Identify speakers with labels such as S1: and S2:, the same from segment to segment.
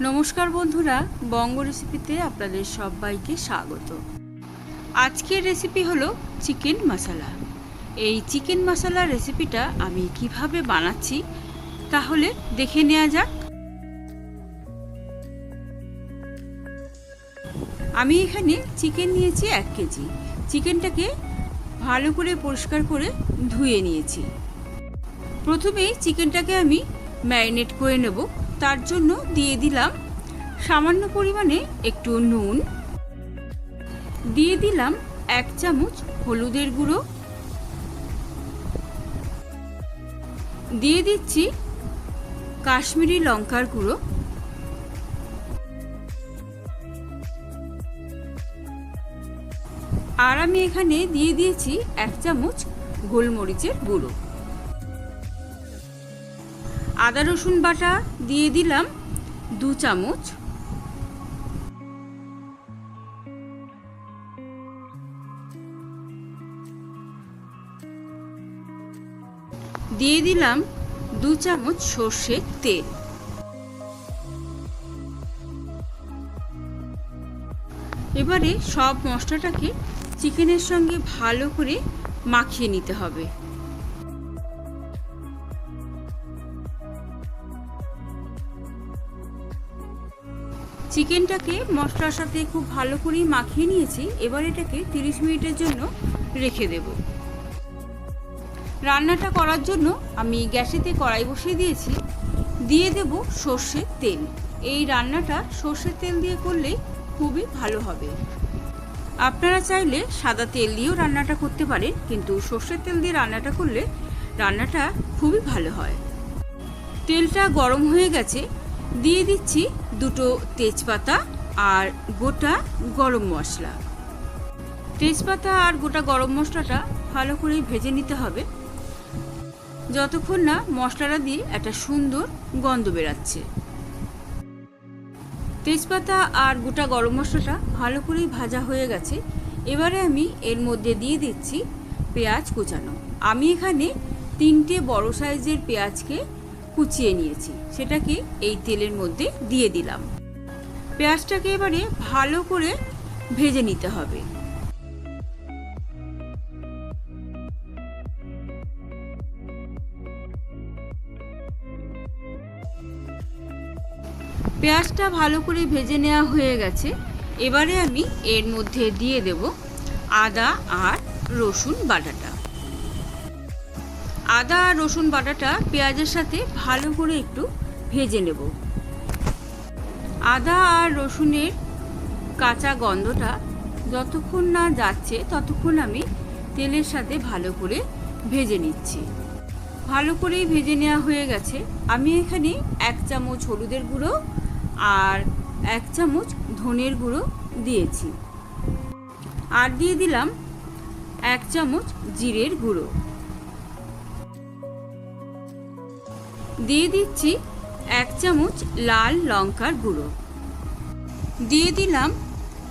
S1: নমস্কার বন্ধুরা, বঙ্গ রেসিপিতে আপনাদের সবাইকে স্বাগত। আজকের রেসিপি হলো চিকেন মশলা। এই চিকেন মশলা রেসিপিটা আমি কীভাবে বানাচ্ছি, তাহলে দেখে নেওয়া যাক। আমি এখানে চিকেন নিয়েছি এক কেজি। চিকেনটাকে ভালো করে পরিষ্কার করে ধুয়ে নিয়েছি। প্রথমেই চিকেনটাকে আমি ম্যারিনেট করে নেব। তার জন্য দিয়ে দিলাম সামান্য পরিমাণে একটু নুন। দিয়ে দিলাম এক চামচ হলুদের গুঁড়ো। দিয়ে দিচ্ছি কাশ্মীরি লঙ্কার গুঁড়ো। আর আমি এখানে দিয়ে দিয়েছি এক চামচ গোলমরিচের গুঁড়ো। আদা রসুন বাটা দিয়ে দিলাম দু চামচ। দিয়ে দিলাম দু চামচ সর্ষের তেল। এবারে সব মশলাটাকে চিকেনের সঙ্গে ভালো করে মাখিয়ে নিতে হবে। চিকেনটাকে মশলার সাথে খুব ভালো করেই মাখিয়ে নিয়েছি। এবার এটাকে 30 মিনিটের জন্য রেখে দেব। রান্নাটা করার জন্য আমি গ্যাসেতে কড়াই বসিয়ে দিয়েছি। দিয়ে দেব সর্ষের তেল। এই রান্নাটা সর্ষের তেল দিয়ে করলে খুবই ভালো হবে। আপনারা চাইলে সাদা তেল দিয়েও রান্নাটা করতে পারেন, কিন্তু সর্ষের তেল দিয়ে রান্নাটা করলে রান্নাটা খুবই ভালো হয়। তেলটা গরম হয়ে গেছে। দিয়ে দিচ্ছি দুটো তেজপাতা আর গোটা গরম মশলা। তেজপাতা আর গোটা গরম মশলাটা ভালো করে ভেজে নিতে হবে। যতক্ষণ না মশলাটা দিয়ে একটা সুন্দর গন্ধ বেরাচ্ছে। তেজপাতা আর গোটা গরম মশলাটা ভালো করেই ভাজা হয়ে গেছে। এবারে আমি এর মধ্যে দিয়ে দিচ্ছি পেঁয়াজ কুচানো। আমি এখানে তিনটে বড় সাইজের পেঁয়াজকে কুচিয়ে নিয়েছি। সেটাকে এই তেলের মধ্যে দিয়ে দিলাম। পেঁয়াজটাকে এবারে ভালো করে ভেজে নিতে হবে। পেঁয়াজটা ভালো করে ভেজে নেওয়া হয়ে গেছে। এবারে আমি এর মধ্যে দিয়ে দেব আদা আর রসুন বাটাটা। আদা রসুন বাটাটা পেঁয়াজের সাথে ভালো করে একটু ভেজে নেব। আদা আর রসুনের কাঁচা গন্ধটা যতক্ষণ না যাচ্ছে, ততক্ষণ আমি তেলের সাথে ভালো করে ভেজে নিচ্ছি। ভালো করেই ভেজে নেওয়া হয়ে গেছে। আমি এখানে এক চামচ হলুদের গুঁড়ো আর এক চামচ ধনের গুঁড়ো দিয়েছি। আর দিয়ে দিলাম এক চামচ জিরের গুঁড়ো। দিয়ে দিচ্ছি এক চামচ লাল লঙ্কার গুঁড়ো। দিয়ে দিলাম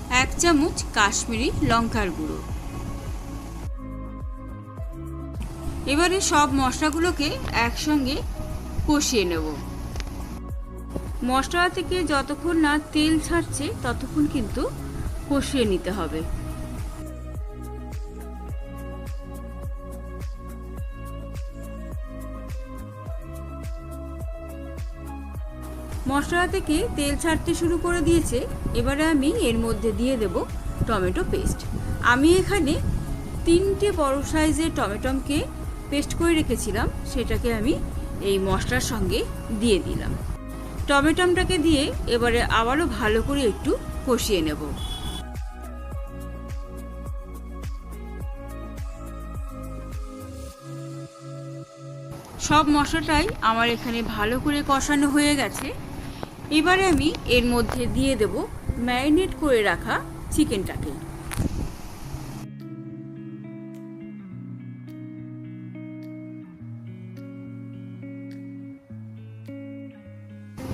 S1: এক চামচ কাশ্মীরি লঙ্কার গুঁড়ো। এবারে সব মশলাগুলোকে একসঙ্গে কষিয়ে নেব। মশলা থেকে যতক্ষণ না তেল ছাড়ছে, ততক্ষণ কিন্তু কষিয়ে নিতে হবে। মশলা থেকে তেল ছাড়তে শুরু করে দিয়েছে? এবারে আমি এর মধ্যে দিয়ে দেব টমেটো পেস্ট। আমি এখানে তিনটে বড় সাইজের টমেটমকে পেস্ট করে রেখেছিলাম, সেটাকে আমি এই মশলার সঙ্গে দিয়ে দিলাম। টমেটমটাকে দিয়ে এবারে আবারও ভালো করে একটু কষিয়ে নেব। সব মশলাটাই আমার এখানে ভালো করে কষানো হয়ে গেছে। এবারে আমি এর মধ্যে দিয়ে দেব ম্যারিনেট করে রাখা চিকেনটাকে।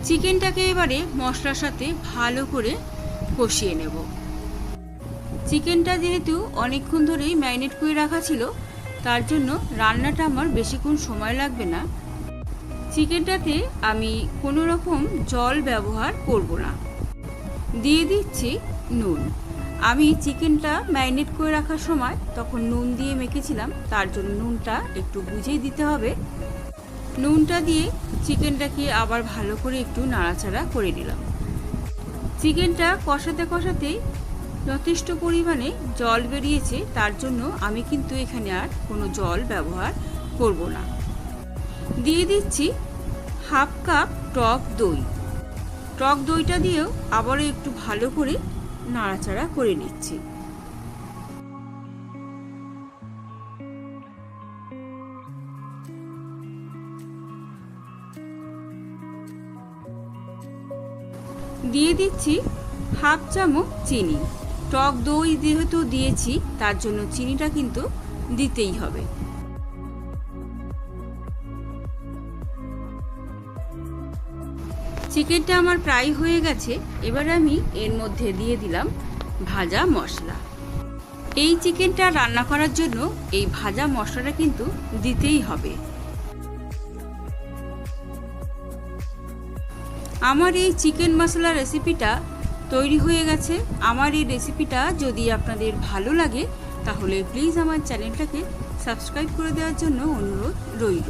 S1: চিকেনটাকে এবারে মশলার সাথে ভালো করে কষিয়ে নেব। চিকেনটা যেহেতু অনেকক্ষণ ধরেই ম্যারিনেট করে রাখা ছিল, তার জন্য রান্নাটা আমার বেশিক্ষণ সময় লাগবে না। চিকেনটাতে আমি কোনো রকম জল ব্যবহার করব না। দিয়ে দিচ্ছি নুন। আমি চিকেনটা ম্যারিনেট করে রাখার সময় তখন নুন দিয়ে মেখেছিলাম, তার জন্য নুনটা একটু বুঝেই দিতে হবে। নুনটা দিয়ে চিকেনটাকে আবার ভালো করে একটু নাড়াচাড়া করে নিলাম। চিকেনটা কষাতে কষাতেই যথেষ্ট পরিমাণে জল বেরিয়েছে, তার জন্য আমি কিন্তু এখানে আর কোনো জল ব্যবহার করব না। দিয়ে দিচ্ছি হাফ কাপ টক দই। টক দইটা দিয়েও আবারও একটু ভালো করে নাড়াচাড়া করে নিচ্ছি। দিয়ে দিচ্ছি হাফ চামচ চিনি। টক দই যেহেতু দিয়েছি, তার জন্য চিনিটা কিন্তু দিতেই হবে। চিকেনটা আমার প্রায় হয়ে গেছে, এবার আমি এর মধ্যে দিয়ে দিলাম ভাজা মশলা। এই চিকেনটা রান্না করার জন্য এই ভাজা মশলাটা কিন্তু দিতেই হবে। আমার এই চিকেন মশলা রেসিপিটা তৈরি হয়ে গেছে। আমার এই রেসিপিটা যদি আপনাদের ভালো লাগে, তাহলে প্লিজ আমার চ্যানেলটাকে সাবস্ক্রাইব করে দেওয়ার জন্য অনুরোধ রইল।